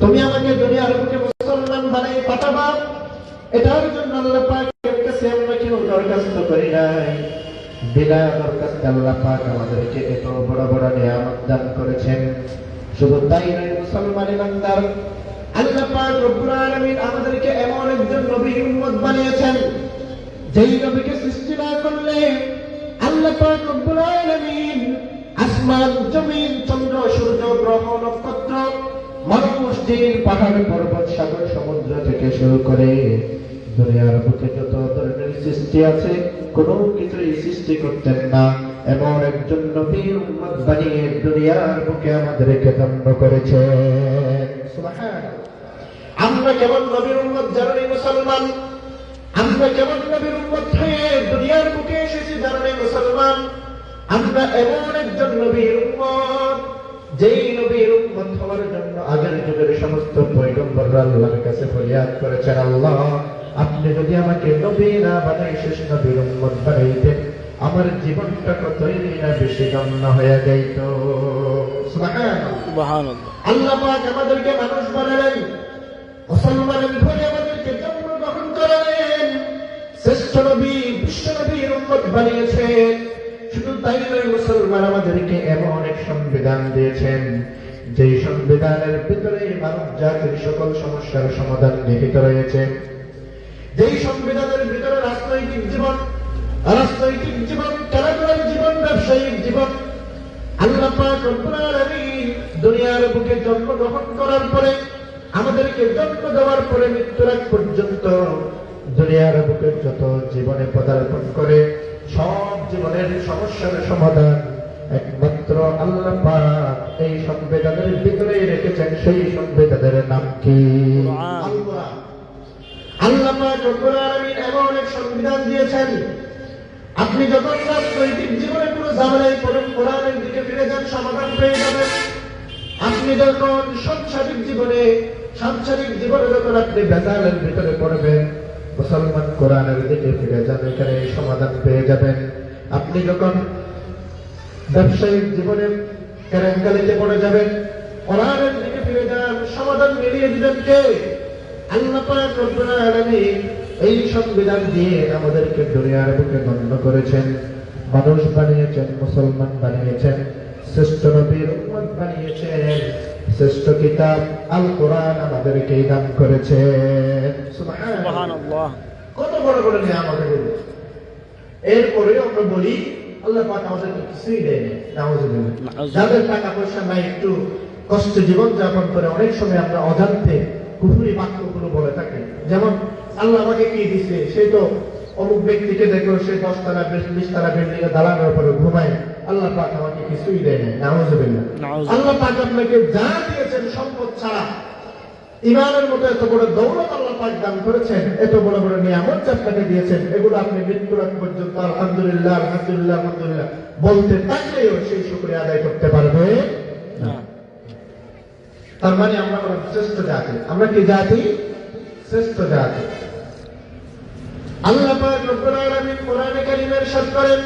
তুমি আমাকে দুনিয়ার বুকে মুসলমান বানাই পাঠাবা, এটার জন্য আল্লাহ দরখাস্ত করি নাই। বিনা দরখাস্ত আল্লাহ পাক আমাদেরকে এত বড় বড় নিয়ামত দান করেছেন। শুধু তাই নয় মুসলমান ইমানদার আল্লাহ পাক রব্বুল আলামিন আমাদেরকে এমন একজন নবীর উম্মত বানিয়েছেন, যেই নবীকে সৃষ্টি না করলে আল্লাহ পাক রব্বুল আলামিন আসমান, জমিন, চন্দ্র, সূর্য, গ্রহ, নক্ষত্র মানুষ জিন পাহাড় পর্বত সাগর সমুদ্র থেকে শুরু করে দুনিয়ার বুকে যত ধরনের সৃষ্টি আছে, কোনো কিছুই সৃষ্টি করতেন না। এমন একজন নবীর উম্মত বানিয়ে দুনিয়ার বুকে আমাদেরকে দণ্ড করেছে। আমরা কেমন নবীর উম্মত জানি মুসলমান? আমরা কেমন নবীর উম্মত হয়ে দুনিয়ার বুকে এসেছি জানি মুসলমান? আমরা এমন একজন নবীর উম্মত হওয়ার জন্য। আগের যুগের সমস্ত আল্লাহর কাছে ফরিয়াদ করেছেন আল্লাহ আপনি যদি আমাকে নবী না বানাই শেষ নবীর উম্মত বানাইতেন আমার জীবনটা কতই না বেশি গণ্য হয়ে যাইত। আল্লাহ পাক আমাদেরকে মানুষ বানালেন মুসলমানের ঘরে আমাদেরকে জন্মগ্রহণ করালেন শ্রেষ্ঠ নবী বিশ্ব নবীর উম্মত বানিয়েছেন। শুধু তাই নয় মুসলমান আমাদেরকে এমন অনেক সংবিধান দিয়েছেন যেই সংবিধানের ভিতরে মানব জাতির সকল সমস্যার সমাধান নিহিত রয়েছে, যেই সংবিধানের ভিতরে রাজনৈতিক জীবন রাজনৈতিক জীবন, খেলাধুলার জীবন, ব্যবসায়িক জীবন দুনিয়ার বুকে জন্মগ্রহণ করার পরে আমাদেরকে জন্ম দেওয়ার পরে মৃত্যুর আগ পর্যন্ত দুনিয়ার বুকে যত জীবনে পদার্পণ করে, সব জীবনের সমস্যার সমাধান একমাত্র নাম আলামিন এমন সংবিধান দিয়েছেন। আপনি যখন রাজনৈতিক জীবনে ঝামেলায় পড়েন, কোরআনের দিকে ফিরে যান, সমাধান পেয়ে যাবেন। আপনি যখন সাংসারিক জীবনে সাংসারিক জীবনে যখন আপনি বেতালের ভিতরে পড়বেন, মুসলমান কোরআনের দিকে ফিরে যান, এখানে সমাধান পেয়ে যাবেন। আপনি যখন ব্যবসায়িক জীবনে কেরাঙ্গালিতে পড়ে যাবেন, কোরআনের দিকে ফিরে যান সমাধান মিলিয়ে দিবেন কে? আল্লাহ পাক রব্বুল আলামিন এই সংবিধান দিয়ে আমাদেরকে দুনিয়ার বুকে গণ্য করেছেন মানুষ বানিয়েছেন মুসলমান বানিয়েছেন শ্রেষ্ঠ নবীর উম্মত বানিয়েছেন শ্রেষ্ঠ কিতাব আল কোরআন আমাদেরকে দান সুবহানাল্লাহ। কত বড় বড় এগুলো। এরপরে আমরা বলি আল্লাহ পাক আমাদেরকে কিছুই নাউজুবিল্লাহ। যাদের টাকা পয়সা নাই একটু কষ্ট জীবন যাপন করে অনেক সময় আমরা অজান্তে কুহুরি বাক্যগুলো বলে থাকি। যেমন আল্লাহ আমাকে কি দিছে? সে তো অমুক ব্যক্তিকে দেখো সে দশ তালা বিশ তালা বিল্ডিং এ দালানের উপরে ঘুমায়। আল্লাহ পাক আমাকে কিছুই দেয় নাই। নাউজুবিল্লাহ। আল্লাহ পাক আপনাকে যা দিয়েছেন সম্পদ ছাড়া ইমানের মতো এত বড় দৌলত আল্লাহ পাক দান করেছেন এত বড় বড় নিয়ামত যে আপনাকে দিয়েছেন এগুলো আপনি মৃত্যুর আগ পর্যন্ত আলহামদুলিল্লাহ আলহামদুলিল্লাহ আলহামদুলিল্লাহ বলতে থাকলেও সেই শুক্রিয়া আদায় করতে পারবে না। তার মানে আমরা হলাম শ্রেষ্ঠ জাতি। আমরা কি জাতি? শ্রেষ্ঠ জাতি। আল্লাহ পাক রব্বুল আলামিন কোরআনে কারীমের সাথে করেন